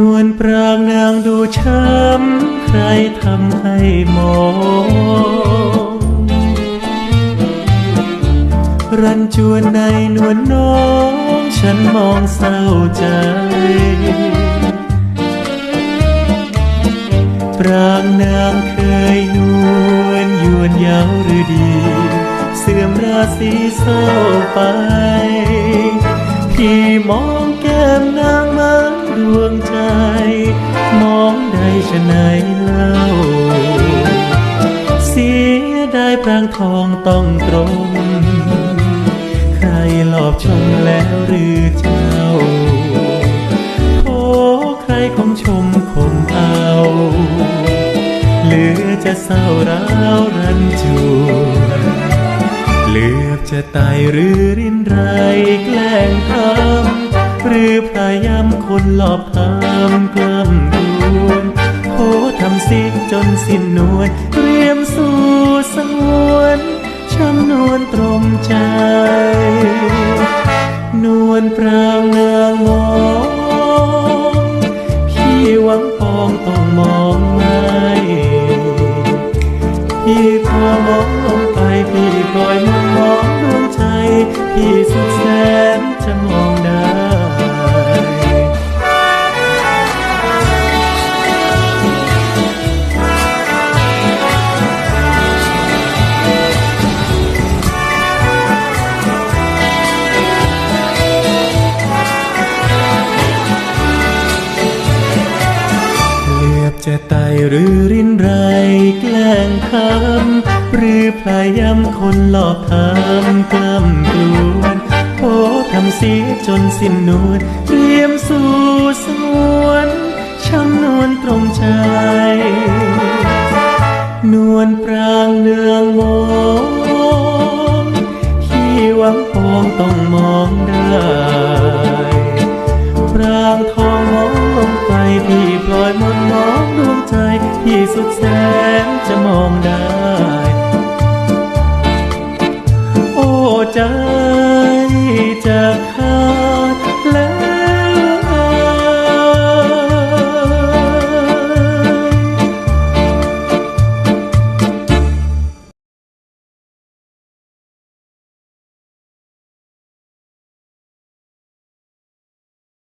นวลปรางนางดูช้ำ ใครทำให้มอง รันจวนในนวลน้อง ฉันมองเศร้าใจ ปรางนางเคยนวลยวนยาวหรือดี เสื่อมราศีเศร้าไป พี่มองแก้มนางมือนดวงใจ มองได้ชะไหนเล่า เสียได้ปรางทองต้องตรง ใครหลอบชมแล้วหรือเจ้าโอ้ใครคงชมคงเอาหลือจะเศร้าร้าวรันจวน เลือบจะตายหรือรินไรแกล้งทำหรือพยายามคนหลอบทำกล้ำกลวนโอ้ทำสิจนสิ้นนวลเตรียมสู่สงวนช้ำนวลตรมใจ นวลปรางนางมองพี่หวังปองต้องมองไม่พี่พอมอง ใจพี่ จะไตหรือรินไรแกล้งคำหรือพยายามคนหลอกทำกล้ำกลวนโอ้ทำเสียจนสิ้นนวลเตรียมสู่สวนช้ำนวลตรงใจ นวลปรางเนืองมองที่หวังปองต้องมองได้ ของดวงใจที่สุดแสนจะมองได้